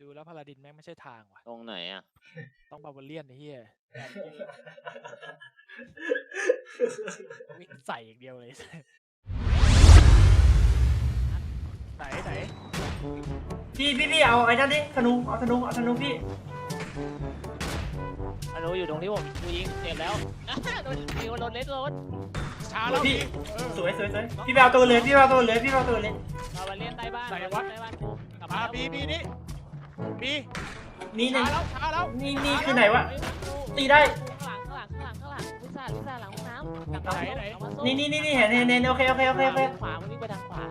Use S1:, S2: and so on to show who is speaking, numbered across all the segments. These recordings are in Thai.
S1: ดูแล้วพาลาดินแม่งไม่ใช่ทางว่ะ
S2: ตรงไหนอะ
S1: ต้องบาบาเลียนไอ้เหี้ยวิ่งใส่อย่างเดียวเลยไหนไหน
S3: พี่พี่พี่เอาไอ้นั่นดิธนูเอาธนูเอาธนูพี่
S2: อนุอยู่ตรงที่ผมกูยิงเจ็บแล้วโดนยิงโดนเล็ดโดน
S1: ช้าแล้ว
S3: พี่
S1: พี่เออ
S3: สวยสวยสวยพี่ไปเอาตัวเลยพี่ไปเอาตัวเลยพี่ไปเอาตัวเลย
S2: มาวันเล่นใต้บ้าน
S1: ไหน
S2: มาวะเล่นใต้บ้านกูกลับ
S1: มา
S2: มา
S1: บีบีนี่ บี
S3: นี่หนึ่
S1: ช้างแล้วช้าแล้ว
S3: นี่นี่คือไหนวะ
S2: เฮ้ยกู
S3: ตีได้
S2: ข้างหลังข้างหลังข้างหลังข้างหลังวิซ่าวิซ่าหลังห้องน้ำกลับ
S1: ไหนไหน
S2: เอามาสู้
S3: นี่นี่นี่นี่เห็นเห็นเห็นโอเคโอเคโอเคโอเค
S2: ขวามันวิ่งไปทางขวา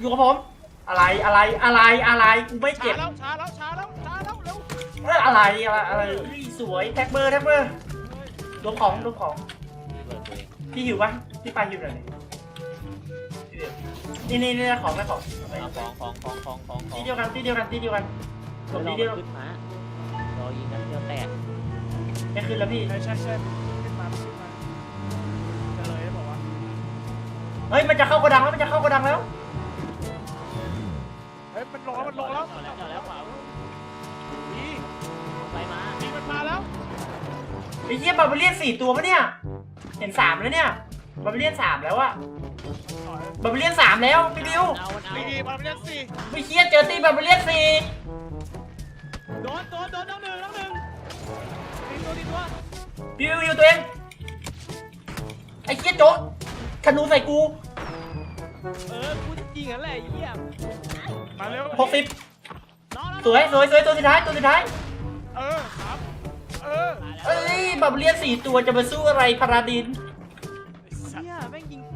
S3: อยู่กับผม อะไรอะไรอะไรอะไรกูไม่
S1: ช้า
S3: เจ็บ
S1: แล้วช้าแล้วช้าแล้วช้าแล้วเร็ว
S3: เอออะไรอะไรอะไรเฮ้ยสวยแท็กเบอร์แท็กเบอร์รวมของรวมของ
S2: เปิดตัวเอง
S3: พี่หิวปะพี่ปาหิวหน่อยดิ นี่นี่นี่ของไม่ของเอาไป
S2: เอาของของของของของของ
S3: ที่เดียวกันที่เดียวกันที่เดียวกันผม
S2: รอ
S3: ที่
S2: มั
S3: เดียวน
S2: ขึ้นมารอยิงกันเดียวแตก
S3: ไม่ขึ้นแล้วพี่
S1: ใช่ใช่ใช่ขึ้นมาขึ้นมาจะเลยบอกว่า
S3: เฮ้ยมันจะเข้ากระดังแล้วมันจะเข้ากระดังแล้ว
S1: เฮ้ยมันลงแล้วมันลงแล้ว
S2: จอดแล้วจอดแล้วขวา
S1: บี
S2: ไปมา
S1: บีมันมาแล้ว
S3: ไอ้เหี้ยบาร์เบเลียนสี่ตัวปะเนี่ย เห็นสามแล้วเนี่ยบาร์เบเลียนสามแล้วอะ บาร์เบเลียนสามแล้วพี่ดิว
S2: เอาเอา
S1: บีบีมาเล่นสี่
S3: ไอ้เหี้ยเจอตีบาร์เบเลียนสี่
S2: โดนโดนโดนน้องหนึ่งน้องหนึ่งตีตัวตีตัว
S3: พี่ดิวอยู่ตัวเองไอ้เหี้ยโจ๊กธนูใส่กู
S2: เออกูจริงอะแหละเยี่ยม
S1: มาเร็ว
S3: หกสิบ
S2: น้อง
S3: สวยสวยสวยตัวสุดท้ายตัวสุดท้าย
S1: เออครับเออ
S3: เอ้ยบาร์เบเลียนสี่ตัวจะมาสู้อะไรพาราดิน
S1: สัตว์
S2: เฮียแม่งยิงยิงกู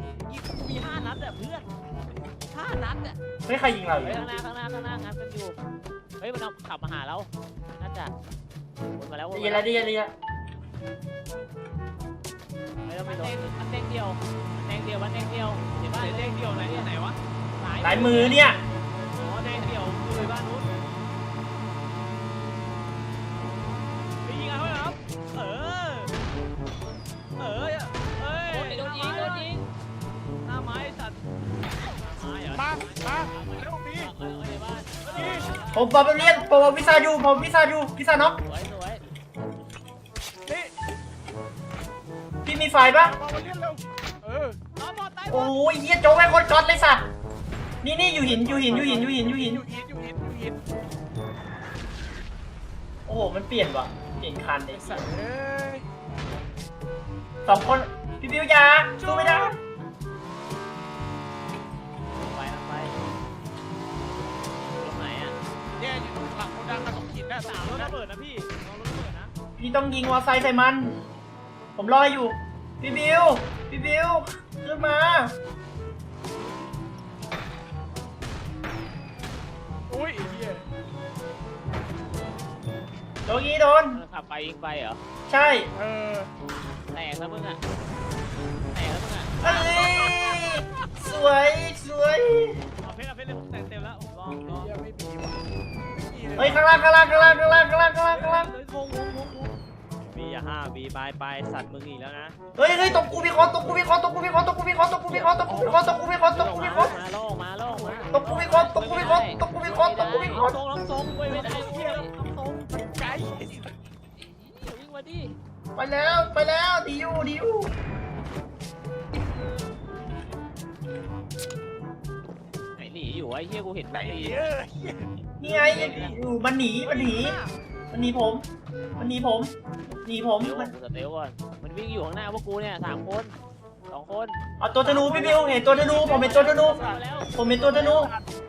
S2: มีห้านัดอะเพื่อนห้านัดอะ
S3: เฮ้ยใครยิงเราอ
S2: เฮ้
S3: ยู่
S2: ยข้างหน้าข้างหน้าข้างหน้างัดกันอยู่ เฮ้ยมันเอาขับมาหาเรา น่าจะวนมาแล้ววน
S3: ดี
S2: มา
S3: แล้
S2: แล้วว
S3: ดีแล้วดีแล้ว
S2: เฮ้ยเราไม่โดนมันเด้งเดียวมันเด้งเดียวมันเด้งเดียวเดี๋ยวบ้านเด้งเดียวไหนไหนวะ
S3: หลายมือเนี่ย ผมบาร์เบเลียนผมวิซาอยู่ผมวิซาอยู่วิซาน็อก
S2: สวยสวย
S1: นี่
S3: พี่มีไฟปะ
S1: มาเล่นเร็วเออ
S2: น้องบอลตาย
S3: โอ้ยเหี้ยโจ๊กแม่งโคตรก๊อตเลยสัตว์นี่นี่อยู่หินอยู่หินอยู่หินอยู่หินอยู่หิน
S1: อยู่หินอยู่หินอยู่หิน
S3: โอ้โหมันเปลี่ยนว่ะเปลี่ยนคันเลย
S1: สัตว์เอ้ย
S3: สองคนพี่บิวยาสู้ไม่ได้
S2: น
S1: น่ะสา
S2: สามมร
S1: แล้วนะ
S2: ถระเบิดนะพี่ลองรถระเบิดนะ
S3: พี่ต้องยิงวอลไซค์ใส่มัน ผมรออยู่ พี่บิว พี่บิว ขึ้นมา
S1: อุ้ยไอ้เหี้ย
S3: โดนยีโดน
S2: ขับไปยิงไปเหรอ
S3: ใช่
S1: เออ
S2: แตกแล้วมึงอะางล่า
S3: งข้างล่างข้างล่างข้างล่างข้างล่างข้างล่างข้างล่าง
S2: วงวงวงวงบีอย่าห้าบีบายไปสัตว์มึงอีกแล้วนะ
S3: เฮ้ยเฮ้ยตบกูพี่คอนตบกูพี่คอนตบกูพี่คอนตบกูพี่คอนตบกูพี่คอนตบกูพี่คอนตบกูพี่คอนตบกูพี่คอน
S2: มาโล่งมาโล่งมา
S3: ตบกูพี่คอนตบกูพี่คอนตบกูพี่คอนตบกูพี่คอน
S2: ทรงลองทรงไปไม่ได้เที่ยวลองทรง
S1: ไกล
S2: วิ่งมาดิ
S3: ไปแล้วไปแล้วดีอยู่ดีอยู่
S2: ไหนหนีอยู่ไอ้เหี้ยกูเห็น
S1: ไหน
S2: ห นี
S1: เออ
S3: นี่ไงอยู่มันหนีมันหนีมันหนีผม มันหนีผมหนีผม
S2: เดี๋ยว
S3: มัน
S2: กูสเตลก่อน มันวิ่งอยู่ข้างหน้าพวกกูเนี่ยสามคนสองคน
S3: เอาตัวธนูพี่บิวเห็นตัวธนูผมเห็นตัวธนู
S2: มาแล้ว
S3: ผมเห็นตัวธนู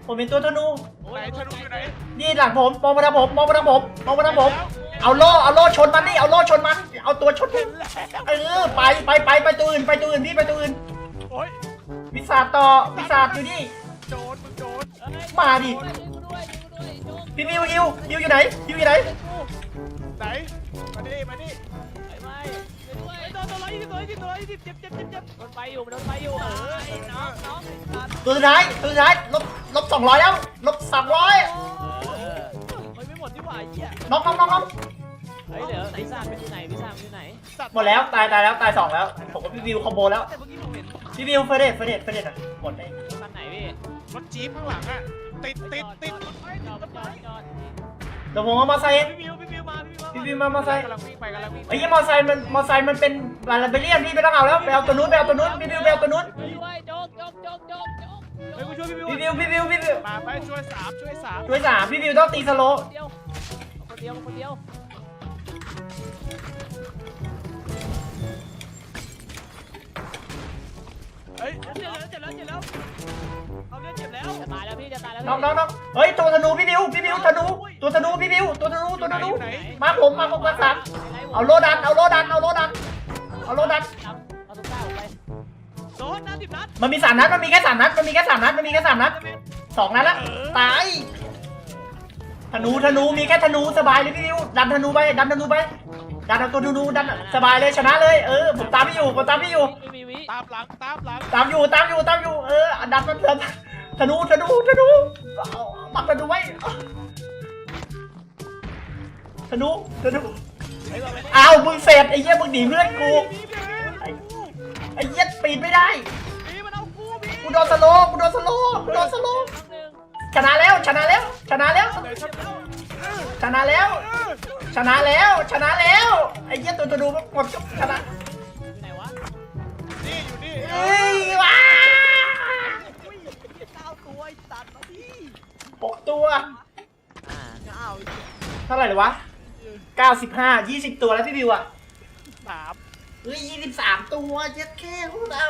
S3: ผมเห็นตัวธนู
S1: ไหนธนูอยู่ไหน
S3: นี่หลังผมมองมาทางผมมองมาทางผมมองมาทางผม เอาโล่เอาโล่ชนมันนี่เอาโล่ชนมัน เอาตัวชน
S1: เห็
S3: มัน
S1: นแล้ว
S3: เออไปไปไปไปตัวอื่นไปตัวอื่นพี่ไปตัวอื่น
S1: โอ้ย
S3: วิสาจต่อวิสาจอยู่นี่
S1: โจรมึงโจร
S3: มาดิ พี่บิวฮิวฮิวอยู่ไหนฮิวอยู่ไหน
S1: ไหนมาดิมาดิ
S2: ไปไปช่วยด้วยโดนตัวร้อยยี่สิบตัวร้อยยี่สิบตัวร้อยยี่สิบเจ็บเจ็บเจ็บเจ็บโดนไฟอยู่มันโดนไฟอยู่เออไอ้น้องน้องไอ้สัตว์
S3: ตัวสุดท้ายตัวสุดท้ายลบลบสองร้อยแล้วลบสามร้อย
S2: เออมันไม่หมดที่หว่าไอ้เหี้ย
S3: น้องน้องน้องน้อง
S2: เฮ้ยเดี๋ยวพิซซ่าเป็นที่ไหนพิซซ่าเป็นที่ไหน
S1: สัตว์
S3: หมดแล้วตายตายแล้วตายสองแล้วผมกับพี่บิวคอมโบแล้ว
S2: แต่เมื่อกี้ผมเห็น
S3: พี่บิวเฟรเดตเฟรเดตเฟรเดตอะหมดเลย
S2: คันไหนพี่
S1: รถจี๊ปข้างหลังอะ ติดติดติด
S2: จอดจอดจอดจอด
S3: เดี๋ยวผมเอามอไซค์
S2: พี่บิวพี่บิวมาพี่บิวมา
S3: พี่พี่มามอไซค์
S1: กำลังวิ่งไปกำลังวิ่งไป
S3: ไอ้ยี่มอไซค์มันมอไซค์มันเป็นบาลาเบเลียนพี่ไม่ต้องเอาแล้วไปเอาตัวนู้นไปเอาตัวนู้นพี่บิวไปเอาตัวนู้น
S2: ไปด้วยโจ๊กโจ๊กโจ๊กโจ๊กโจ๊กเฮ้ยกูช่วยพี่บิว
S3: พี่บิวพี่บิวพี่บิว
S1: มาไปช่วยสามช่วยสาม
S3: ช่วยสามพี่บิวต้องตีสโลว์
S2: คนเดียวคนเดียวคนเดียว จะตายแล้วพี่จะตายแล้ว
S3: น้องน้องน้องเฮ้ยตัวธนูพี่บิวพี่บิวธนูตัวธนูพี่บิวตัวธนูตัวธนูมาผมมาผมมาสามเอาโลดันเอาโลดันเอาโลดันเอาโลดัน
S2: เอาตุ๊กตาออกไปโดนน้ำสิบนัด
S3: มันมีสามนัดมันมีแค่สามนัดมันมีแค่สามนัดมันมีแค่สามนัดสองนัดละตายธนูธนูมีแค่ธนูสบายเลยพี่บิวดันธนูไปดันธนูไปดันเอาตัวธนูดันสบายเลยชนะเลยเออผมตามพี่อยู่ผมตามพี่อยู่
S2: ไม่มีวิ
S1: ตามหลังตามหลัง
S3: ตามอยู่ตามอยู่ตามอยู่เออดันมันเถอะ ธนูธนูธนูเอาปักธนูไว้ธนูธนู
S2: ไอ้บอกไม่ได้
S3: อ้าวมึงเสร็จไอ้เหี้ยมึงหนีเพื่อนกู
S1: พี่พี่
S3: ไอ้ไอ้เหี้ยปีนไม่ได้
S1: พี่มันเอากูพี่
S3: กูโดนสโลว์กูโดนสโลว์กูโดนสโลว์
S2: ครั้งหนึ่ง
S3: ชนะแล้วชนะแล้วชนะแล้ว
S1: ไหนฉันเอา
S3: ชนะแล้ว ชนะแล้วชนะแล้วไอ้เหี้ยตัวธนูมันกดชนะ
S2: อยู่ไหนวะ
S1: นี่อยู่นี่
S3: เอ้ยว้า
S2: อุ้ยเก้าตัวไอ้สัตว์นะพี่
S3: หก ตัว
S2: อ่าเก้า
S3: เท่าไหร่เลยวะ95 20 ตัวแล้วพี่บิวอะ
S1: สาม
S3: เฮ้ยยี่สิบสามตัวเจ็ดแค่พวกเรา